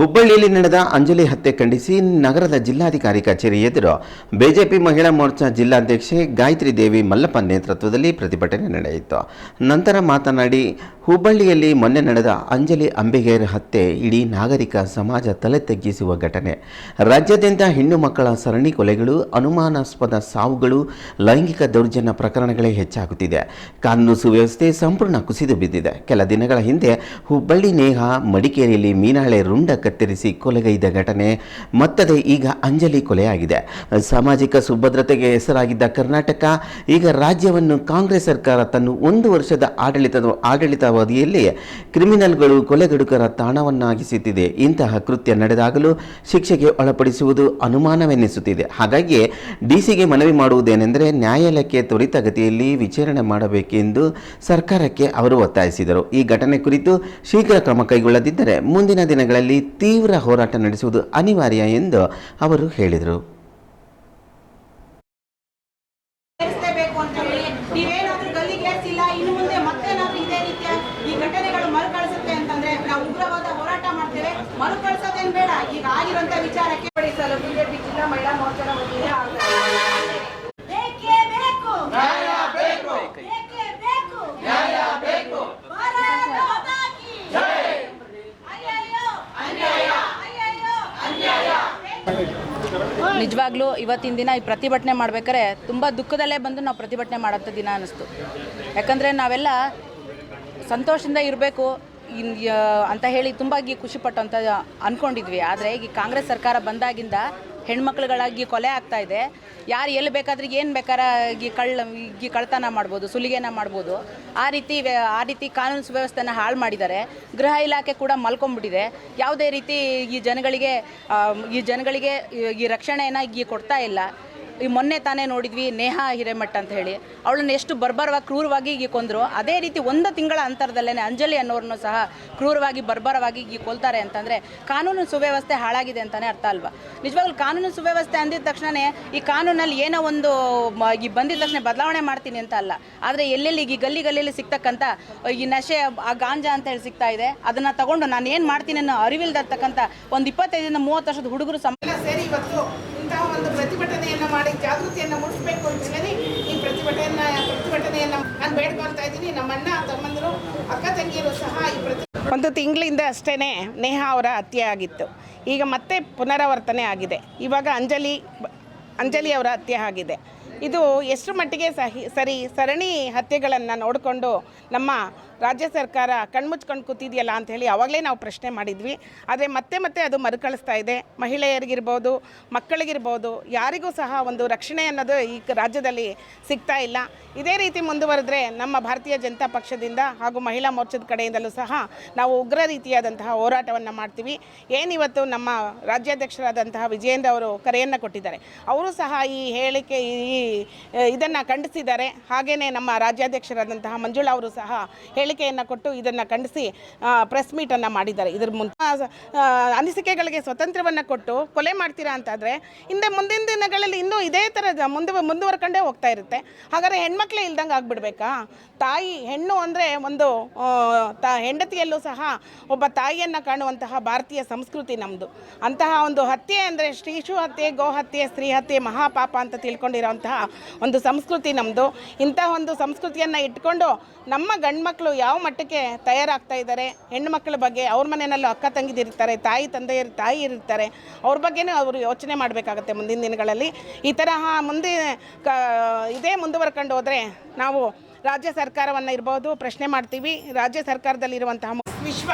ಹುಬ್ಬಳ್ಳಿಯಲ್ಲಿ ನಡೆದ ಅಂಜಲಿ ಹತ್ಯೆ ಖಂಡಿಸಿ ನಗರದ ಜಿಲ್ಲಾಧಿಕಾರಿ ಕಚೇರಿ ಎದುರು ಬಿಜೆಪಿ ಮಹಿಳಾ ಮೋರ್ಚಾ ಜಿಲ್ಲಾಧ್ಯಕ್ಷೆ ಗಾಯತ್ರಿ ದೇವಿ ಮಲ್ಲಪ್ಪ ನೇತೃತ್ವದಲ್ಲಿ ಪ್ರತಿಭಟನೆ ನಡೆಯಿತು. ನಂತರ ಮಾತನಾಡಿ, ಹುಬ್ಬಳ್ಳಿಯಲ್ಲಿ ಮೊನ್ನೆ ನಡೆದ ಅಂಜಲಿ ಅಂಬಿಗೇರ್ ಹತ್ಯೆ ಇಡೀ ನಾಗರಿಕ ಸಮಾಜ ತಲೆ ತಗ್ಗಿಸುವ ಘಟನೆ. ರಾಜ್ಯಾದ್ಯಂತ ಹೆಣ್ಣು ಮಕ್ಕಳ ಸರಣಿ ಕೊಲೆಗಳು, ಅನುಮಾನಾಸ್ಪದ ಸಾವುಗಳು, ಲೈಂಗಿಕ ದೌರ್ಜನ್ಯ ಪ್ರಕರಣಗಳೇ ಹೆಚ್ಚಾಗುತ್ತಿದೆ. ಕಾನೂನು ಸುವ್ಯವಸ್ಥೆ ಸಂಪೂರ್ಣ ಕುಸಿದು ಬಿದ್ದಿದೆ. ಕೆಲ ದಿನಗಳ ಹಿಂದೆ ಹುಬ್ಬಳ್ಳಿ ನೇಹ ಮಡಿಕೇರಿಯಲ್ಲಿ ಮೀನಾಳೆ ರುಂಡ ಕತ್ತರಿಸಿ ಕೊಲೆಗೈದ ಘಟನೆ ಮತ್ತದೆ ಈಗ ಅಂಜಲಿ ಕೊಲೆಯಾಗಿದೆ. ಸಾಮಾಜಿಕ ಸುಭದ್ರತೆಗೆ ಹೆಸರಾಗಿದ್ದ ಕರ್ನಾಟಕ ಈಗ ರಾಜ್ಯವನ್ನು ಕಾಂಗ್ರೆಸ್ ಸರ್ಕಾರ ತನ್ನ ಒಂದು ವರ್ಷದ ಆಡಳಿತದ ಆಡಳಿತಾವಧಿಯಲ್ಲಿ ಕ್ರಿಮಿನಲ್ಗಳು ಕೊಲೆಗಡುಕರ ತಾಣವನ್ನಾಗಿಸುತ್ತಿದೆ. ಇಂತಹ ಕೃತ್ಯ ನಡೆದಾಗಲೂ ಶಿಕ್ಷೆಗೆ ಒಳಪಡಿಸುವುದು ಅನುಮಾನವೆನ್ನಿಸುತ್ತಿದೆ. ಹಾಗಾಗಿ ಡಿಸಿಗೆ ಮನವಿ ಮಾಡುವುದೇನೆಂದರೆ ನ್ಯಾಯಾಲಯಕ್ಕೆ ತ್ವರಿತಗತಿಯಲ್ಲಿ ವಿಚಾರಣೆ ಮಾಡಬೇಕೆಂದು ಸರ್ಕಾರಕ್ಕೆ ಅವರು ಒತ್ತಾಯಿಸಿದರು. ಈ ಘಟನೆ ಕುರಿತು ಶೀಘ್ರ ಕ್ರಮ ಕೈಗೊಳ್ಳದಿದ್ದರೆ ಮುಂದಿನ ದಿನಗಳಲ್ಲಿ ತೀವ್ರ ಹೋರಾಟ ನಡೆಸುವುದು ಅನಿವಾರ್ಯ ಎಂದು ಅವರು ಹೇಳಿದರು. ಮರುಕಳಿಸುತ್ತೆ ಅಂತಂದ್ರೆ ನಾವು ಉಗ್ರವಾದ ಹೋರಾಟ ಮಾಡ್ತೇವೆ ಮರುಕಳಿಸೋದೇನ್ ನಿಜವಾಗ್ಲೂ ಇವತ್ತಿನ ದಿನ ಈ ಪ್ರತಿಭಟನೆ ಮಾಡ್ಬೇಕಾದ್ರೆ ತುಂಬ ದುಃಖದಲ್ಲೇ ಬಂದು ನಾವು ಪ್ರತಿಭಟನೆ ಮಾಡೋಂಥ ದಿನ ಅನ್ನಿಸ್ತು. ಯಾಕಂದರೆ ನಾವೆಲ್ಲ ಸಂತೋಷದಿಂದ ಇರಬೇಕು ಅಂತ ಹೇಳಿ ತುಂಬ ಖುಷಿಪಟ್ಟಂತ ಅಂದ್ಕೊಂಡಿದ್ವಿ ಆದರೆ ಈ ಕಾಂಗ್ರೆಸ್ ಸರ್ಕಾರ ಬಂದಾಗಿಂದ ಹೆಣ್ಮಕ್ಳುಗಳಾಗಿ ಕೊಲೆ ಆಗ್ತಾ ಇದೆ. ಯಾರು ಎಲ್ಲಿ ಬೇಕಾದ್ರೆ ಏನು ಬೇಕಾರಾಗಿ ಕಳ್ಳ ಕಳ್ತನ ಮಾಡ್ಬೋದು, ಸುಲಿಗೆನ ಮಾಡ್ಬೋದು. ಆ ರೀತಿ ಆ ರೀತಿ ಕಾನೂನು ಸುವ್ಯವಸ್ಥೆನ ಹಾಳು ಮಾಡಿದ್ದಾರೆ. ಗೃಹ ಇಲಾಖೆ ಕೂಡ ಮಲ್ಕೊಂಡ್ಬಿಟ್ಟಿದೆ ಯಾವುದೇ ರೀತಿ ಈ ಜನಗಳಿಗೆ ಈ ಜನಗಳಿಗೆ ಈ ರಕ್ಷಣೆಯನ್ನು ಈ ಕೊಡ್ತಾ ಇಲ್ಲ. ಈ ಮೊನ್ನೆ ತಾನೇ ನೋಡಿದ್ವಿ ನೇಹಾ ಹಿರೇಮಠ್ ಅಂತ ಹೇಳಿ. ಅವಳನ್ನ ಎಷ್ಟು ಬರ್ಬರವಾಗಿ ಕ್ರೂರವಾಗಿ ಈಗ ಕೊಂದರು. ಅದೇ ರೀತಿ ಒಂದು ತಿಂಗಳ ಅಂತರದಲ್ಲೇ ಅಂಜಲಿ ಅನ್ನೋರನ್ನು ಸಹ ಕ್ರೂರವಾಗಿ ಬರ್ಬರವಾಗಿ ಕೊಲ್ತಾರೆ ಅಂತಂದರೆ ಕಾನೂನು ಸುವ್ಯವಸ್ಥೆ ಹಾಳಾಗಿದೆ ಅಂತಲೇ ಅರ್ಥ ಅಲ್ವಾ? ನಿಜವಾಗ್ಲೂ ಕಾನೂನು ಸುವ್ಯವಸ್ಥೆ ಅಂದಿದ ತಕ್ಷಣವೇ ಈ ಕಾನೂನಲ್ಲಿ ಏನೋ ಒಂದು ಈ ಬಂದಿದ ತಕ್ಷಣ ಬದಲಾವಣೆ ಮಾಡ್ತೀನಿ ಅಂತ ಅಲ್ಲ. ಆದರೆ ಎಲ್ಲೆಲ್ಲಿ ಈ ಗಲ್ಲಿ ಗಲ್ಲಿಯಲ್ಲಿ ಸಿಗ್ತಕ್ಕಂಥ ಈ ನಶೆ, ಆ ಗಾಂಜಾ ಅಂತ ಹೇಳಿ ಸಿಗ್ತಾ ಇದೆ. ಅದನ್ನು ತಗೊಂಡು ನಾನು ಏನು ಮಾಡ್ತೀನಿ ಅನ್ನೋ ಅರಿವಿಲ್ದಿರ್ತಕ್ಕಂಥ ಒಂದು ಇಪ್ಪತ್ತೈದರಿಂದ ಮೂವತ್ತು ವರ್ಷದ ಹುಡುಗರು ಸಮ ಸೇರಿ ಇವತ್ತು ಇಂತಹ ಒಂದು ಮಾಡಿ ಜಾಗೃತಿಯನ್ನು ಮೂಡಿಸಬೇಕು ಅಂತ ಹೇಳಿ ಈ ಪ್ರತಿಭಟನೆಯನ್ನ ಪ್ರತಿಭಟನೆಯನ್ನು ನಾನು ಬೇಡ್ಕೊಳ್ತಾ ಇದ್ದೀನಿ. ನಮ್ಮ ಅಣ್ಣ, ತಮ್ಮಂದಿರು, ಅಕ್ಕ ತಂಗಿಯರು ಸಹ ಈ ಪ್ರತಿ ಒಂದು ತಿಂಗಳಿಂದ ಅಷ್ಟೇ ನೇಹಾ ಅವರ ಹತ್ಯೆ ಆಗಿತ್ತು. ಈಗ ಮತ್ತೆ ಪುನರಾವರ್ತನೆ ಆಗಿದೆ. ಇವಾಗ ಅಂಜಲಿ ಅಂಜಲಿ ಅವರ ಹತ್ಯೆ ಆಗಿದೆ. ಇದು ಎಷ್ಟು ಮಟ್ಟಿಗೆ ಸಹಿ ಸರಿ, ಸರಣಿ ಹತ್ಯೆಗಳನ್ನು ನೋಡಿಕೊಂಡು ನಮ್ಮ ರಾಜ್ಯ ಸರ್ಕಾರ ಕಣ್ಮುಚ್ಕೊಂಡು ಕೂತಿದೆಯಲ್ಲ ಅಂತ ಹೇಳಿ ಅವಾಗಲೇ ನಾವು ಪ್ರಶ್ನೆ ಮಾಡಿದ್ವಿ. ಆದರೆ ಮತ್ತೆ ಮತ್ತೆ ಅದು ಮರುಕಳಿಸ್ತಾ ಇದೆ. ಮಹಿಳೆಯರಿಗಿರ್ಬೋದು, ಮಕ್ಕಳಿಗಿರ್ಬೋದು, ಯಾರಿಗೂ ಸಹ ಒಂದು ರಕ್ಷಣೆ ಅನ್ನೋದು ಈ ರಾಜ್ಯದಲ್ಲಿ ಸಿಗ್ತಾ ಇಲ್ಲ. ಇದೇ ರೀತಿ ಮುಂದುವರೆದ್ರೆ ನಮ್ಮ ಭಾರತೀಯ ಜನತಾ ಪಕ್ಷದಿಂದ ಹಾಗೂ ಮಹಿಳಾ ಮೋರ್ಚಾದ ಕಡೆಯಿಂದಲೂ ಸಹ ನಾವು ಉಗ್ರ ರೀತಿಯಾದಂತಹ ಹೋರಾಟವನ್ನು ಮಾಡ್ತೀವಿ. ಏನಿವತ್ತು ನಮ್ಮ ರಾಜ್ಯಾಧ್ಯಕ್ಷರಾದಂತಹ ವಿಜಯೇಂದ್ರ ಅವರು ಕರೆಯನ್ನು ಕೊಟ್ಟಿದ್ದಾರೆ. ಅವರು ಸಹ ಈ ಹೇಳಿಕೆ, ಈ ಇದನ್ನು ಖಂಡಿಸಿದ್ದಾರೆ. ಹಾಗೆಯೇ ನಮ್ಮ ರಾಜ್ಯಾಧ್ಯಕ್ಷರಾದಂತಹ ಮಂಜುಳಾ ಅವರು ಸಹ ಹೇಳಿಕೆಯನ್ನು ಕೊಟ್ಟು ಇದನ್ನು ಖಂಡಿಸಿ ಪ್ರೆಸ್ ಮೀಟನ್ನು ಮಾಡಿದ್ದಾರೆ. ಇದ್ರ ಮುಂದೆ ಅನಿಸಿಕೆಗಳಿಗೆ ಸ್ವತಂತ್ರವನ್ನು ಕೊಟ್ಟು ಕೊಲೆ ಮಾಡ್ತೀರಾ ಅಂತಾದರೆ, ಹಿಂದೆ ಮುಂದಿನ ದಿನಗಳಲ್ಲಿ ಇನ್ನೂ ಇದೇ ಥರದ ಮುಂದೆ, ಮುಂದುವರ್ಕೊಂಡೇ ಹೋಗ್ತಾ ಇರುತ್ತೆ. ಹಾಗಾದರೆ ಹೆಣ್ಮಕ್ಳೇ ಇಲ್ದಂಗೆ ಆಗಿಬಿಡ್ಬೇಕಾ? ತಾಯಿ, ಹೆಣ್ಣು ಅಂದರೆ ಒಂದು ತ, ಹೆಂಡತಿಯಲ್ಲೂ ಸಹ ಒಬ್ಬ ತಾಯಿಯನ್ನು ಕಾಣುವಂತಹ ಭಾರತೀಯ ಸಂಸ್ಕೃತಿ ನಮ್ಮದು ಅಂತಹ ಒಂದು ಹತ್ಯೆ ಅಂದರೆ ಶ್ರೀಶು ಹತ್ಯೆ, ಗೋ ಹತ್ಯೆ, ಸ್ತ್ರೀ ಹತ್ಯೆ, ಮಹಾಪಾಪ ಅಂತ ತಿಳ್ಕೊಂಡಿರೋಂತಹ ಒಂದು ಸಂಸ್ಕೃತಿ ನಮ್ಮದು ಇಂತಹ ಒಂದು ಸಂಸ್ಕೃತಿಯನ್ನು ಇಟ್ಕೊಂಡು ನಮ್ಮ ಗಂಡ್ಮಕ್ಳು ಯಾವ ಮಟ್ಟಕ್ಕೆ ತಯಾರಾಗ್ತಾ ಇದ್ದಾರೆ, ಹೆಣ್ಣು ಮಕ್ಕಳ ಬಗ್ಗೆ ಅವ್ರ ಮನೆಯಲ್ಲೂ ಅಕ್ಕ ತಂಗಿದಿರ್ತಾರೆ ತಾಯಿ ತಂದೆಯರು ತಾಯಿ ಇರ್ತಾರೆ, ಅವ್ರ ಬಗ್ಗೆನೂ ಅವರು ಯೋಚನೆ ಮಾಡಬೇಕಾಗತ್ತೆ ಮುಂದಿನ ದಿನಗಳಲ್ಲಿ. ಈ ತರಹ ಮುಂದೆ ಕ, ಇದೇ ಮುಂದುವರ್ಕೊಂಡು ಹೋದರೆ ನಾವು ರಾಜ್ಯ ಸರ್ಕಾರವನ್ನು ಇರ್ಬೋದು, ಪ್ರಶ್ನೆ ಮಾಡ್ತೀವಿ. ರಾಜ್ಯ ಸರ್ಕಾರದಲ್ಲಿರುವಂತಹ ವಿಶ್ವ